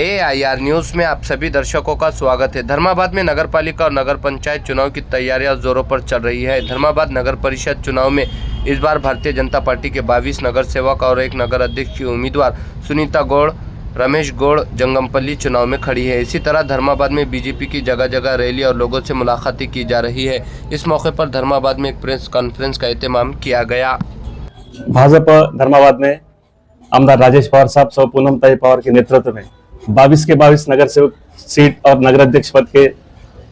A I R news में आप सभी दर्शकों का स्वागत है। धर्माबाद में नगर पालिका और नगर पंचायत चुनाव की तैयारियाँ जोरों पर चल रही है। धर्माबाद नगर परिषद चुनाव में इस बार भारतीय जनता पार्टी के 22 नगर सेवक और एक नगर अध्यक्ष की उम्मीदवार सुनीता गौड़, रमेश गौड़, जंगमपल्ली चुनाव में खड़ी है। इसी तरह धर्माबाद में बीजेपी की जगह जगह रैली और लोगों से मुलाकातें की जा रही है। इस मौके पर धर्माबाद में एक प्रेस कॉन्फ्रेंस का अहतमाम किया गया। भाजपा, धर्माबाद में आमदार राजेश पवार साहब, सौ पूनमताई पवार के नेतृत्व में 22 के 22 नगर सेवक सीट और नगर अध्यक्ष पद के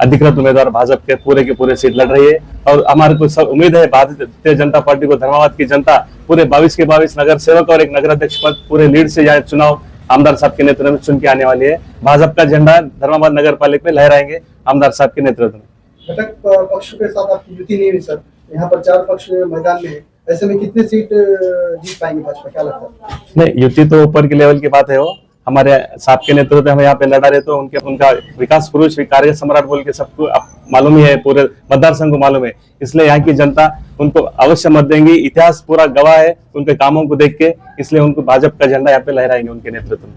अधिकृत उम्मीदवार भाजपा के पूरे के पूरे सीट लड़ रही है। और हमारे को सब उम्मीद है भारतीय जनता पार्टी को धर्माबाद की जनता पूरे 22 के 22 नगर सेवक और एक नगर अध्यक्ष पद पूरे लीड से यह चुनाव आमदार साहब के नेतृत्व में चुन के आने वाली है। भाजपा का झंडा धर्माबाद नगर पालिका में लहराएँगे आमदार साहब के नेतृत्व में। घटक पक्ष के साथ आपकी युति नहीं हुई सर। यहाँ पर चार पक्ष मैदान में है। ऐसे में कितने सीट जीत पाएँगे भाजपा? क्या लगता है? नहीं युति तो ऊपर के लेवल की बात है वो। हमारे साहब के नेतृत्व में हम यहाँ पे लड़ा रहे तो उनके उनका विकास पुरुष कार्य सम्राट बोल के सबको मालूम ही है पूरे मतदार संघ को मालूम है। इसलिए यहाँ की जनता उनको अवश्य मत देंगी। इतिहास पूरा गवाह है उनके कामों को देख के इसलिए उनको भाजपा का झंडा यहाँ पे लहराएँगे उनके नेतृत्व में।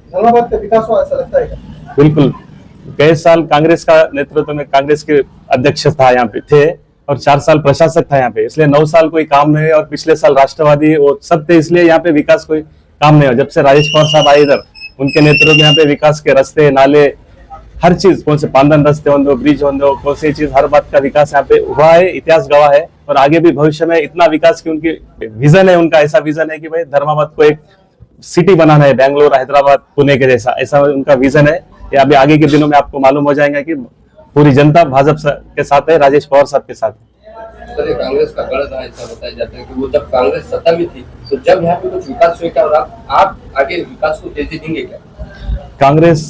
है बिल्कुल। गए साल कांग्रेस का नेतृत्व में कांग्रेस के अध्यक्ष था यहाँ पे थे और चार साल प्रशासक था यहाँ पे। इसलिए नौ साल कोई काम नहीं है और पिछले साल राष्ट्रवादी वो सब थे इसलिए यहाँ पे विकास कोई काम नहीं हुआ जब से राजेश पवार साहब आए इधर उनके नेतृत्व में यहाँ पे विकास के रास्ते नाले हर चीज कौन से पांदन रास्ते हों ब्रिज हों कौन सी चीज हर बात का विकास यहाँ पे हुआ है इतिहास गवाह है और आगे भी भविष्य में इतना विकास की उनकी विजन है उनका ऐसा विजन है कि भाई धर्माबाद को एक सिटी बनाना है बैंगलोर हैदराबाद पुणे के जैसा ऐसा उनका विजन है। ये अभी आगे के दिनों में आपको मालूम हो जाएगा कि पूरी जनता भाजपा के साथ है राजेश पवार साहब के साथ है। ये कांग्रेस का गढ़ था ऐसा बताया जाता है कि वो जब कांग्रेस सत्ता में थी तो जब यहाँ पे कुछ विकास हुए क्या और आप, आगे विकास को तेज़ी देंगे क्या? कांग्रेस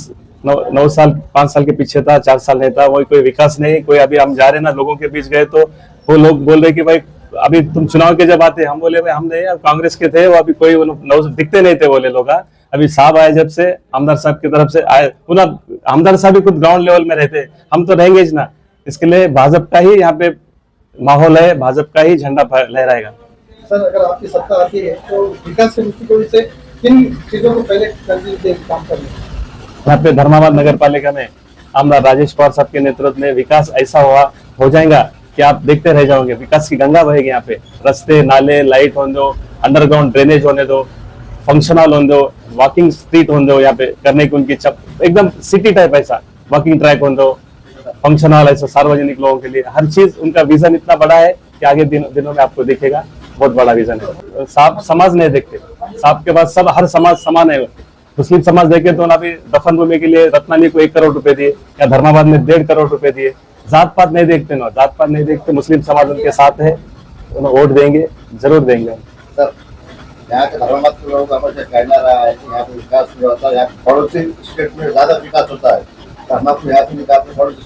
नौ नौ साल पाँच साल के पीछे था चार साल नहीं था वही कोई विकास नहीं कोई अभी हम जा रहे ना लोगों के बीच गए तो वो लोग बोल रहे कि भाई अभी तुम चुनाव के जब आते हम बोले भाई हम नहीं अब कांग्रेस के थे वो अभी कोई वो नौ- दिखते नहीं थे बोले लोग हाँ। अभी साहब आए जब से आमदार साहब की तरफ़ से आए पुनः आमदार साहब भी खुद ग्राउंड लेवल में रहते हम तो रहेंगे ना। इसके लिए भाजपा ही यहाँ पे माहौल है भाजपा का ही झंडा लहराएगा। सर अगर आपकी सत्ता आती है तो विकास के दृष्टिकोण से किन चीज़ों को पहले काम करना यहाँ पे धर्माबाद नगर पालिका में आमदार राजेश पवार साहब के नेतृत्व में विकास ऐसा हुआ हो जाएगा कि आप देखते रह जाओगे। विकास की गंगा बहेगी यहाँ पे। रास्ते नाले लाइट होने दो अंडरग्राउंड ड्रेनेज होने दो फंक्शनल होने दो वॉकिंग स्ट्रीट होने दो यहाँ पे करने की उनकी चप एकदम सिटी टाइप ऐसा वॉकिंग ट्रैक होने दो। फंक्शनल ऐसा सार्वजनिक लोगों के लिए हर चीज़ उनका विजन इतना बड़ा है कि आगे दिन, दिनों में आपको दिखेगा बहुत बड़ा विजन है। साफ़ समाज नहीं देखते। साफ़ के बाद सब हर समाज समान है। मुस्लिम समाज देखे तो अभी दफन भूमि के लिए रत्नानी को एक करोड़ रुपए दिए या धर्माबाद में डेढ़ करोड़ रुपए दिए। जात पात नहीं देखते ना। जात पात नहीं देखते मुस्लिम समाज उनके साथ है उन्हें वोट देंगे ज़रूर देंगे। के रहा है कि विकास हुआ यहाँ पड़ोसी स्टेट में ज़्यादा होता है। तो हम निकाल के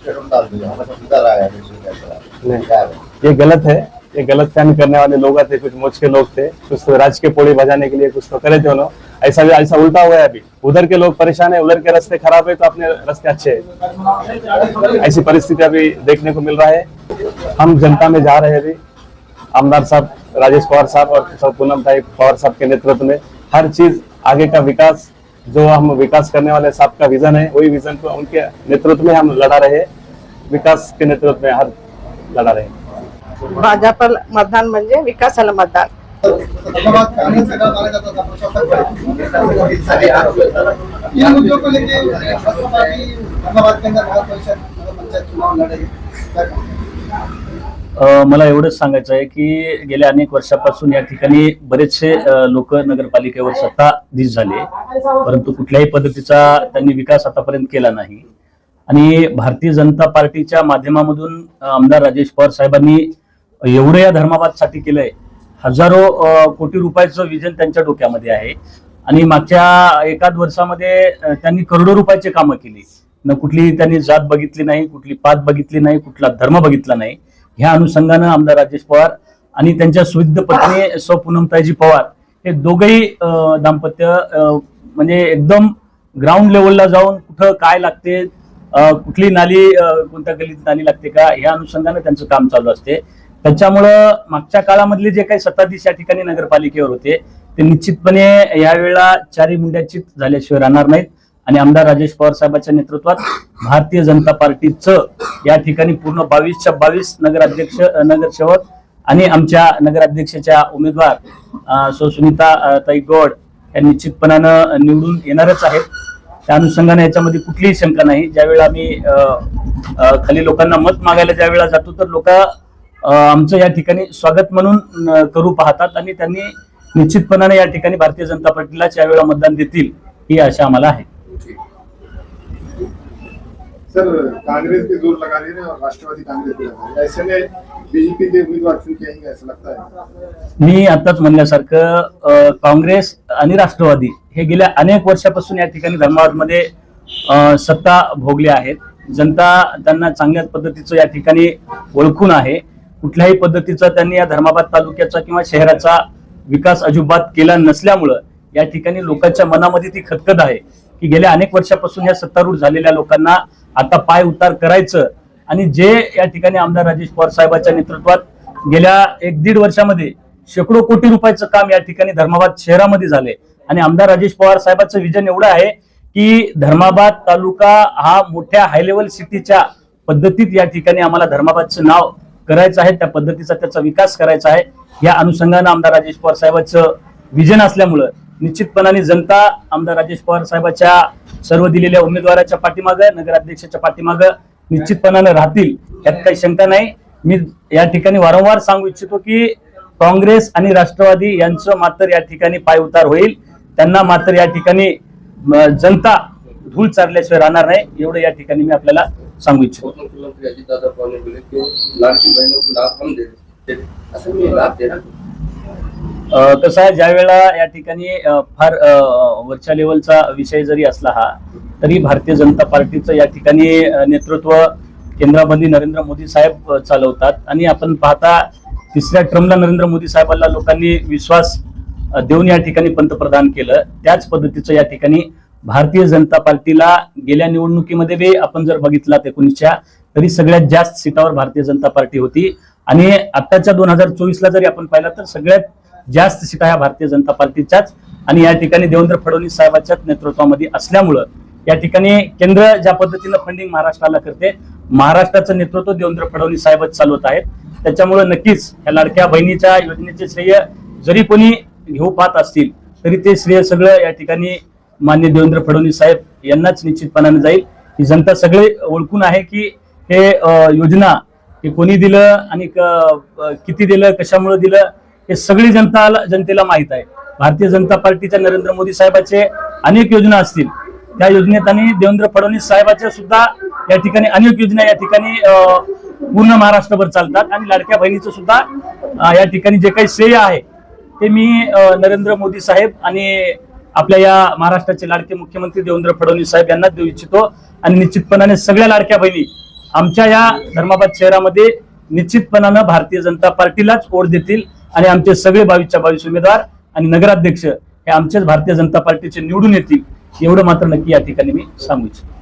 सीधा रहा है नहीं। ये गलत है। ये गलत फहमी करने वाले लोग थे कुछ मोच के लोग थे। कुछ तो राज के पोड़ी बजाने के लिए कुछ तो करे थे उन्होंने। ऐसा भी ऐसा उल्टा हुआ है अभी। उधर के लोग परेशान है उधर के रास्ते खराब है तो अपने रास्ते अच्छे है। ऐसी परिस्थिति अभी देखने को मिल रहा है। हम जनता में जा रहे हैं अभी। आमदार साहब राजेश पवार साहब और सब पूनम भाई पवार साहब के नेतृत्व में हर चीज़ आगे का विकास जो हम विकास करने वाले साहब का विजन है वही विजन को उनके नेतृत्व में हम लड़ा रहे हैं। विकास के नेतृत्व में हर लड़ा रहे हैं। भाजप मतदान म्हणजे विकासाला मतदान. धर्माबाद मला एवढंच सांगायचं आहे की गेल्या अनेक वर्षापासून या ठिकाणी बरेचसे लोक नगरपालिकेवर सत्ताधीश झाले परंतु कुठल्याही पद्धतीचा त्यांनी विकास आतापर्यंत केला नाही. आणि भारतीय जनता पार्टीच्या माध्यमामधून आमदार राजेश पवार साहेबांनी एवढं या धर्माबादसाठी केलंय. हजारो कोटी रुपयाचं विजन त्यांच्या डोक्यामध्ये आहे. आणि मागच्या एकाच वर्षामध्ये त्यांनी करोडो रुपयाचे कामं केली. न कुठली त्यांनी जात बघितली नाही कुठली पात बघितली नाही कुठला धर्म बघितला नाही. ह्या अनुषंगानं आमदार राजेश पवार आणि त्यांच्या सुविध पत्नी सौ पूनमताईजी पवार हे दोघंही दाम्पत्य म्हणजे एकदम ग्राउंड लेवलला जाऊन कुठं काय लागते कुठली नाली कोणत्या गलीत नाली लागते का ह्या अनुषंगानं त्यांचं काम चालू असते. त्याच्यामुळं मागच्या काळामधले जे काही सत्ताधीश या ठिकाणी नगरपालिकेवर होते ते निश्चितपणे यावेळेला चारी मुंड्याचीच झाल्याशिवाय राहणार नाहीत. आणि आमदार राजेश पवार साहेबांच्या नेतृत्वात भारतीय जनता पार्टीचं या ठिकाणी पूर्ण बावीसच्या बावीस नगराध्यक्ष नगरसेवक आणि आमच्या नगराध्यक्षाच्या उमेदवार सुनीता ताई गौड या निश्चितपणानं निवडून येणारच आहेत. त्या अनुषंगाने याच्यामध्ये कुठलीही शंका नाही. ज्यावेळेला आम्ही खाली लोकांना मत मागायला ज्यावेळेला जातो तर लोक आमचं या ठिकाणी स्वागत म्हणून करू पाहतात आणि त्यांनी निश्चितपणाने या ठिकाणी भारतीय जनता पार्टीला यावेळेला मतदान देतील ही आशा आम्हाला आहे. सर कांग्रेस पे जोर लगा रही है और राष्ट्रवादी कांग्रेस पे लगा रही है ऐसे में बीजेपी के उम्मीदवार चुन के आएंगे ऐसा लगता है? मी आताच म्हणल्यासारखं काँग्रेस आणि राष्ट्रवादी हे गेल्या अनेक वर्षापासून या ठिकाणी धर्माबादमध्ये सत्ता भोगले आहेत. जनता त्यांना चांगल्या पद्धतीचं या ठिकाणी ओळखून आहे. कुठल्याही पद्धतीचा त्यांनी या धर्माबाद तालुक्याचा किंवा शहराचा विकास अजिबात केला नसल्यामुळं या ठिकाणी लोकांच्या मनामध्ये ती खतखत आहे. की गेल्या अनेक वर्षापासून या सत्तारूढ झालेल्या लोकांना आता पाय उतार करायचं. आणि जे या ठिकाणी आमदार राजेश पवार साहेबांच्या नेतृत्वात गेल्या एक दीड वर्षामध्ये शेकडो कोटी रुपयाचं काम या ठिकाणी धर्माबाद शहरामध्ये झाले. आणि आमदार राजेश पवार साहेबांचं विजन एवढं आहे की धर्माबाद तालुका हा मोठ्या हाय लेवल सिटीच्या पद्धतीत या ठिकाणी आम्हाला धर्माबादचं नाव करायचं आहे. त्या पद्धतीचा त्याचा विकास करायचा आहे. या अनुषंगानं आमदार राजेश पवार साहेबांचं विजन असल्यामुळं निश्चितपणाने जनता आमदार राजेश पवार साहेबांच्या सर्व दिलेल्या उमेदवाराच्या पाठीमागं नगराध्यक्षाच्या मागं निश्चितपणानं राहतील यात काही शंका नाही. मी या ठिकाणी वारंवार सांगू इच्छितो की काँग्रेस आणि राष्ट्रवादी यांचं मात्र या ठिकाणी पाय उतार होईल. त्यांना मात्र या ठिकाणी जनता धूळ चारल्याशिवाय राहणार नाही एवढं या ठिकाणी मी आपल्याला सांगू इच्छितो. उप कसं आहे ज्या वेळेला या ठिकाणी फार वरच्या लेवलचा विषय जरी असला हा तरी भारतीय जनता पार्टीचं या ठिकाणी नेतृत्व केंद्रामध्ये नरेंद्र मोदी साहेब चालवतात. आणि आपण पाहता तिसऱ्या ट्रमला नरेंद्र मोदी साहेबांना लोकांनी विश्वास देऊन या ठिकाणी पंतप्रधान केलं. त्याच पद्धतीचं या ठिकाणी भारतीय जनता पार्टीला गेल्या निवडणुकीमध्ये बी आपण जर बघितला एकोणीसच्या तरी सगळ्यात जास्त सीटावर भारतीय जनता पार्टी होती. आणि आताच्या दोन हजार चोवीसला जरी आपण पाहिलं तर सगळ्यात जास्त सीटा ह्या भारतीय जनता पार्टीच्याच आणि या ठिकाणी देवेंद्र फडणवीस साहेबांच्याच नेतृत्वामध्ये असल्यामुळं या ठिकाणी केंद्र ज्या पद्धतीनं फंडिंग महाराष्ट्राला करते महाराष्ट्राचं नेतृत्व देवेंद्र फडणवीस साहेबच चालवत आहेत. त्याच्यामुळे नक्कीच या लाडक्या बहिणीच्या योजनेचे श्रेय जरी कोणी घेऊ पाहत असतील तरी ते श्रेय सगळं या ठिकाणी मान्य देवेंद्र फडणवीस साहेब यांनाच निश्चितपणाने जाईल. ही जनता सगळे ओळखून आहे की हे योजना हे कोणी दिलं आणि क- किती दिलं कशामुळे दिलं हे सगळी जनता जनतेला माहीत आहे. भारतीय जनता पार्टीच्या नरेंद्र मोदी साहेबाचे अनेक योजना असतील. त्या योजनेत आणि देवेंद्र फडणवीस साहेबाच्या सुद्धा या ठिकाणी अनेक योजना या ठिकाणी पूर्ण महाराष्ट्रभर चालतात आणि लाडक्या बहिणीचं सुद्धा या ठिकाणी जे काही श्रेय आहे ते मी नरेंद्र मोदी साहेब आणि आपल्या या महाराष्ट्राचे लाडके मुख्यमंत्री देवेंद्र फडणवीस साहेब यांना देऊ इच्छितो आणि निश्चितपणाने सगळ्या लाडक्या बहिणी आमच्या या धर्माबाद शहरामध्ये निश्चितपणानं भारतीय जनता पार्टीलाच ओढ देतील. आणि आमचे सगळे बावीसच्या बावीस उमेदवार आणि नगराध्यक्ष हे आमचेच भारतीय जनता पार्टीचे निवडून येतील एवढं मात्र नक्की या ठिकाणी मी सांगू इच्छितो.